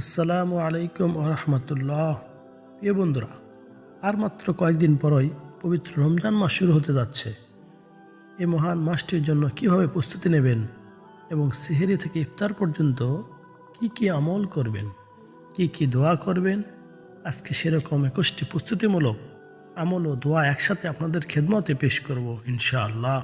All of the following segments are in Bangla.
আসসালামু আলাইকুম রহমতুল্লাহ। প্রিয় বন্ধুরা, আর মাত্র কয়েকদিন পরই পবিত্র রমজান মাস শুরু হতে যাচ্ছে। এই মহান মাসটির জন্য কীভাবে প্রস্তুতি নেবেন এবং সিহেরি থেকে ইফতার পর্যন্ত কি কি আমল করবেন, কি কি দোয়া করবেন, আজকে সেরকম একুশটি প্রস্তুতিমূলক আমল ও দোয়া একসাথে আপনাদের খেদমতে পেশ করব ইনশাআল্লাহ।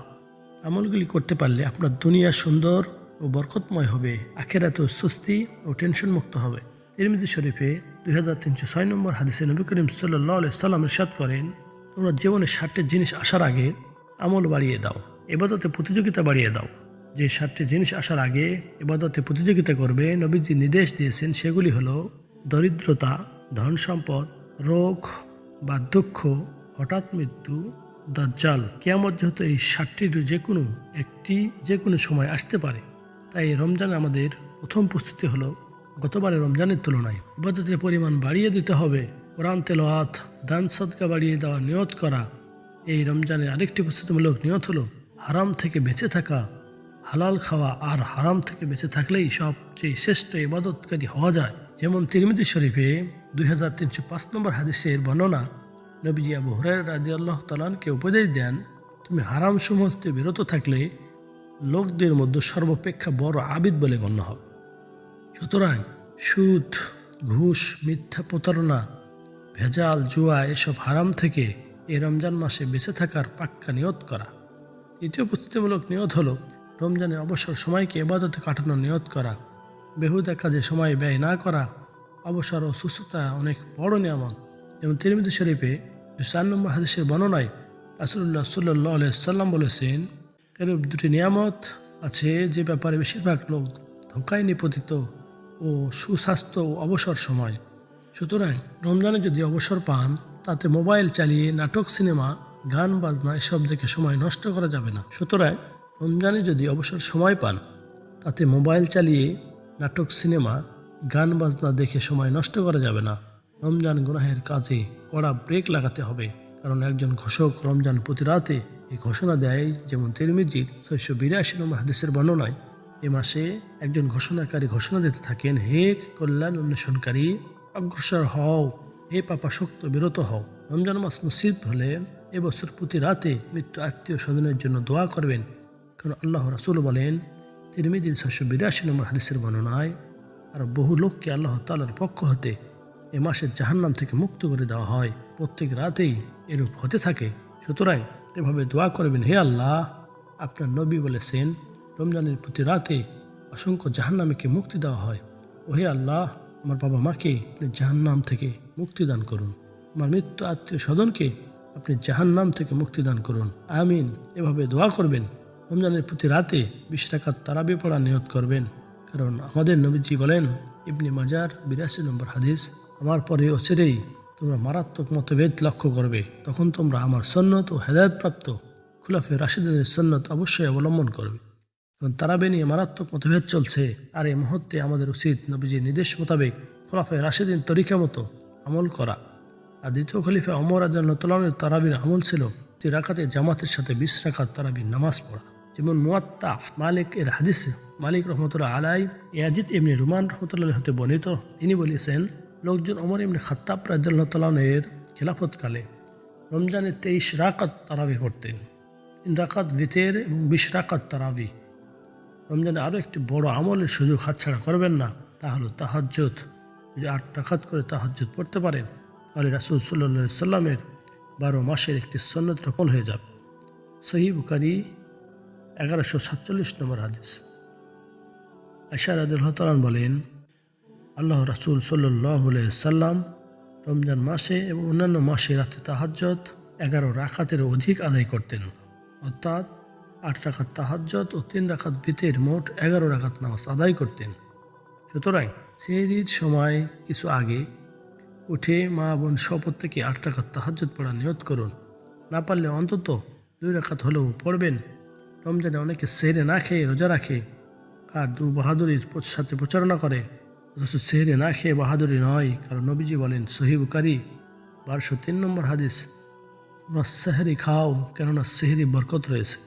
আমলগুলি করতে পারলে আপনার দুনিয়া সুন্দর ও বরকতময় হবে, আখেরাতেও সুস্থি ও টেনশন মুক্ত হবে। তিরমিজি শরীফে দুই হাজার তিনশো ছয় নম্বর হাদিসে নবী করিম সাল্লাহ সাল্লাম ইরশাদ করেন, তোমরা জীবনে ষাটটি জিনিস আসার আগে আমল বাড়িয়ে দাও, এবাদতে প্রতিযোগিতা বাড়িয়ে দাও। যে ষাটটি জিনিস আসার আগে এবাদতে প্রতিযোগিতা করবে, নবীজি নির্দেশ দিয়েছেন সেগুলি হলো দরিদ্রতা, ধন সম্পদ, রোগ বা দুঃখ, হঠাৎ মৃত্যু, দাজ্জাল। কেয়ামত যেহেতু এই ষাটটির যে কোনো একটি, যে কোনো সময় আসতে পারে। তাই রমজানে আমাদের প্রথম প্রস্তুতি হলো গতবারের রমজানের তুলনায়। ইবাদতের পরিমাণ বাড়িয়ে দিতে হবে। কোরআন তেলোয়াত দান সদকা বাড়িয়ে দেওয়া নিয়ত করা, এই রমজানের আরেকটি প্রস্তুতিমূলক নিয়ত হলো হারাম থেকে বেঁচে থাকা, হালাল খাওয়া আর হারাম থেকে বেঁচে থাকলেই সবচেয়ে শ্রেষ্ঠ ইবাদতকারী হওয়া যায়। যেমন তিরমিদি শরীফে দুই হাজার তিনশো পাঁচ নম্বর হাদিসের বর্ণনা, নবীজি আবু হরের রাজি আল্লাহ তালানকে উপদেশ দেন, তুমি হারাম সমূহ বিরত থাকলে লোকদের মধ্যে সর্বাপেক্ষা বড় আবিদ বলে গণ্য হবে সুতরাং সুদ, ঘুষ, মিথ্যা প্রতারণা, ভেজাল, জুয়া এসব হারাম থেকে এই রমজান মাসে বেঁচে থাকার পাক্কা নিয়ত করা। দ্বিতীয় প্রস্তুতিমূলক নিয়ত হলো রমজানে অবসর সময়কে এবাদতে কাটানোর নিয়ত করা। বেহুদা কাজে সময় ব্যয় না করা। অবসর ও সুস্থতা অনেক বড় নিয়ামত। এবং তিরমিদি শরীফে চার নম্বর হাদিসের বর্ণনায় রাসুল্লাহ সাল্লাহ সাল্লাম বলেছেন এরূপ দুটি নিয়ামত আছে যে ব্যাপারে বেশিরভাগ লোক ধোকায় নিপতিত ও সুস্বাস্থ্য ও অবসর সময়। সুতরাং রমজানে যদি অবসর পান, তাতে মোবাইল চালিয়ে নাটক, সিনেমা, গান, বাজনা এসব দেখে সময় নষ্ট করা যাবে না। সুতরাং রমজানে যদি অবসর সময় পান, তাতে মোবাইল চালিয়ে নাটক, সিনেমা, গান, বাজনা দেখে সময় নষ্ট করা যাবে না। রমজান গুনাহের কাজে কড়া ব্রেক লাগাতে হবে। কারণ একজন ঘোষক রমজান প্রতি রাতে এই ঘোষণা দেয় যেমন তিরমিজির ছয়শো বিরাশি নম্বর হাদিসের বর্ণনায়, এ মাসে একজন ঘোষণাকারী ঘোষণা দিতে থাকেন, হে কল্যাণ অন্বেষণকারী, অগ্রসর হও, হে পাপা শক্ত বিরত হও। রমজান মাস নসিব হলে এবছর প্রতি রাতে মৃত্যু আত্মীয় স্বজনের জন্য দোয়া করবেন। কারণ আল্লাহ রাসুল বলেন, তিরমিজির ছয়শো বিরাশি নম্বর হাদিসের বর্ণনায়, আর বহু লোককে আল্লাহ তালার পক্ষ হতে এ মাসের জাহান্নাম থেকে মুক্ত করে দেওয়া হয়। প্রত্যেক রাতেই এরূপ হতে থাকে। সুতরাং এভাবে দোয়া করবেন, হে আল্লাহ, আপনার নবী বলেছেন, রমজানের প্রতি রাতে অসংখ্য জাহান্নামীকে মুক্তি দেওয়া হয়। ও হে আল্লাহ, আমার বাবা মাকে আপনি জাহান্নাম থেকে মুক্তি দান করুন। আমার মৃত্যু আত্মীয় স্বজনকে আপনি জাহান্নাম থেকে মুক্তি দান করুন। আমিন। এভাবে দোয়া করবেন, রমজানের প্রতি রাতে বিশ টাকার তারাবি পড়া নিয়ত করবেন। কারণ আমাদের নবীজি বলেন, ইবনি মাজার বিরাশি নম্বর হাদিস, আমার পরে অচিরেই তোমরা মারাত্মক মতভেদ লক্ষ্য করবে। তখন তোমরা আমার সন্ন্যত ও হেদায়তপ্রাপ্ত খুলাফে রাশিদের সন্ন্যত অবশ্যই অবলম্বন করবে। এবং তারাবে নিয়ে মারাত্মক মতভেদ চলছে। আর এই মুহূর্তে আমাদের উচিত নবীজির নির্দেশ মোতাবেক খোলাফে রাশিদিন তরিকা মতো আমল করা। আর দ্বিতীয় খলিফা অমর আদালনের তারাবির আমল ছিল যে রাখাতে জামাতের সাথে বিশ রাখাত তারাবির নামাজ পড়া। যেমন মুয়াত্তা মালিক এর হাদিস মালিক রহমতুল্লাহ আলাই ইয়াজিদ এমনি রুমান রহমতুল্লাহ হতে বর্ণিত। তিনি বলেছেন লোকজন অমর এমনি খাত্তাব রাজ্লাহতালের খেলাফতকালে রমজানের তেইশ রাকাত তারাবি করতেন তিন রাকাত ভিতের এবং বিশ রাকাত তারাবি। রমজানে আরও একটি বড় আমলের সুযোগ হাতছাড়া করবেন না, তা হলো তাহাজ্জত যদি আট টাকাত করে তাহাজ্জত পড়তে পারেন, তাহলে রাসুল সাল্লা সাল্লামের বারো মাসের একটি সন্ন্যত রোপণ হয়ে যাবে। সহি বুকারি এগারোশো সাতচল্লিশ নম্বর হাদিস। আশার আদুল্লাহতালান বলেন আল্লাহ রাসুল সাল্লাম রমজান মাসে এবং অন্যান্য মাসে রাতে তাহাজ্জত এগারো রাখাতের অধিক আদায় করতেন। অর্থাৎ আট রাখাত তাহাজ্জত ও তিন রাখাত ভিতের মোট এগারো রাখাত নামাজ আদায় করতেন। সুতরাং সেহরির সময় কিছু আগে উঠে মা বোন শপথ থেকে আট রাখাত তাহাজ্জত পড়া নিয়ত করুন। না পারলে অন্তত দুই রাখাত হলেও পড়বেন। রমজানে অনেকে সেরে না খেয়ে রোজা রাখে। আর দু বাহাদুরির সাথে প্রচারণা করে। অথচ সেহরে না খেয়ে বাহাদুরি নয়, কারণ নবীজি বলেন সহিবুকারী বারোশো তিন নম্বর হাদিস, তোমরা সেহরি খাও, কেননা সেহরি বরকত রয়েছে।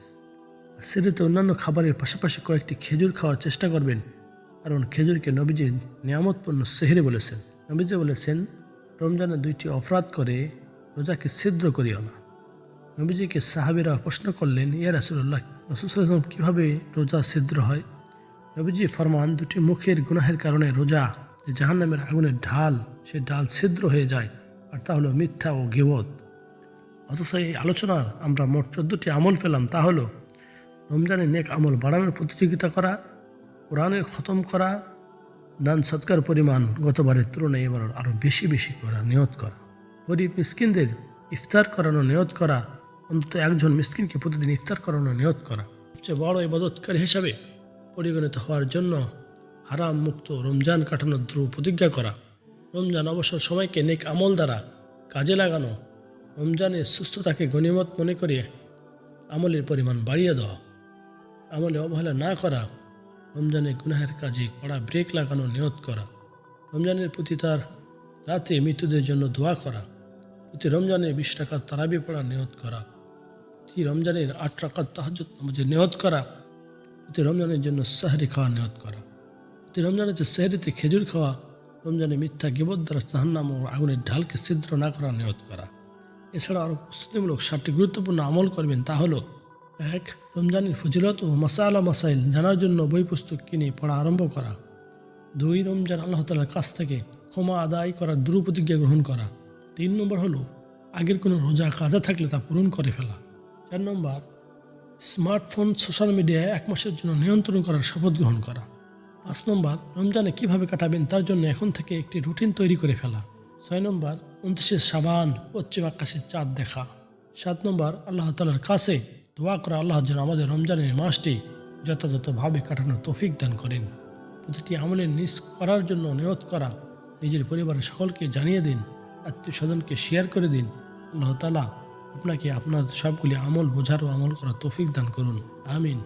সেহরিতে অন্যান্য খাবারের পাশাপাশি কয়েকটি খেজুর খাওয়ার চেষ্টা করবেন, কারণ খেজুরকে নবীজি নিয়ামতপূর্ণ সেহরে বলেছেন। নবীজি বলেছেন, রমজানে দুইটি অপরাধ করে রোজাকে ছিদ্র করিও না। নবীজিকে সাহাবিরা প্রশ্ন করলেন, ইয়া রাসুল্লাহ রসুলাম কীভাবে রোজা ছিদ্র হয়? নবীজি ফরমান দুটি মুখের গুনাহের কারণে রোজা যে জাহান্নামের আগুনের ঢাল, সে ডাল ছিদ্র হয়ে যায়, আর তা হলো মিথ্যা ও গেবত। অথচ এই আলোচনার আমরা মোট চোদ্দটি আমল পেলাম। তা হলো রমজানের নেক আমল বাড়ানোর প্রতিযোগিতা করা, কোরআনের খতম করা, দান সৎকার পরিমাণ গতবারের তুলনায় এবার আরও বেশি বেশি করা, নিয়ত করা। গরিব মিসকিনদের ইফতার করানো নিয়ত করা, অন্তত একজন মিসকিনকে প্রতিদিন ইফতার করানো নিয়ত করা। সবচেয়ে বড় ইবাদতকারী হিসাবে পরিগণিত হওয়ার জন্য হারাম মুক্ত রমজান কাটানোর ধ্রুব প্রতিজ্ঞা করা। রমজান অবসর সময়কে নেক আমল দ্বারা কাজে লাগানো। রমজানের সুস্থতাকে গণিমত মনে করে আমলের পরিমাণ বাড়িয়ে দেওয়া। আমলে অবহেলা না করা। রমজানের গুনাহের কাজে কড়া ব্রেক লাগানো নিয়ত করা। রমজানের প্রতি তার রাতে মৃত্যুদের জন্য দোয়া করা। প্রতি রমজানে বিশ টাকার তারাবি পড়া নিয়ত করা। প্রতি রমজানের আট টাকার তাহাজত নামাজের নিয়ত করা। প্রতি রমজানের জন্য সাহারি খাওয়া নিয়ত করা। প্রতি রমজানের যে সাহারিতে খেজুর খাওয়া রমজানে মিথ্যা গিবদ দ্বারা জাহান্নাম ও আগুনের ঢালকে ছিদ্র না করা নিয়ত করা। এছাড়া আরও প্রস্তুতিমূলক সাতটি গুরুত্বপূর্ণ আমল করবেন তা হলো, এক, রমজানের ফজিলত ও মাসালা মাসাইল জানার জন্য বই পুস্তক কিনে পড়া আরম্ভ করা। দুই, রমজান আল্লাহ তালার কাছ থেকে ক্ষমা আদায় করার দৃঢ় প্রতিজ্ঞা গ্রহণ করা। তিন নম্বর হলো, আগের কোনো রোজা কাজা থাকলে তা পূরণ করে ফেলা। চার নম্বর স্মার্টফোন, সোশ্যাল মিডিয়ায় এক মাসের জন্য নিয়ন্ত্রণ করার শপথ গ্রহণ করা। পাঁচ নম্বর, রমজানে কীভাবে কাটাবেন তার জন্য এখন থেকে একটি রুটিন তৈরি করে ফেলা। ছয় নম্বর, উনত্রিশে সাবান পশ্চিম আকাশের চাঁদ দেখা। সাত নম্বর, আল্লাহ তালার কাছে দোয়া করা আল্লাহ যেন আমাদের রমজানের মাসটি যথাযথভাবে কাটানোর তৌফিক দান করেন। প্রতিটি আমলের নিজ করার জন্য নিয়ত করা, নিজের পরিবারের সকলকে জানিয়ে দিন, আত্মীয় স্বজনকে শেয়ার করে দিন। আল্লাহ তালা আপনাকে আপনার সবগুলি আমল বোঝার ও আমল করার তৌফিক দান করুন। আমিন।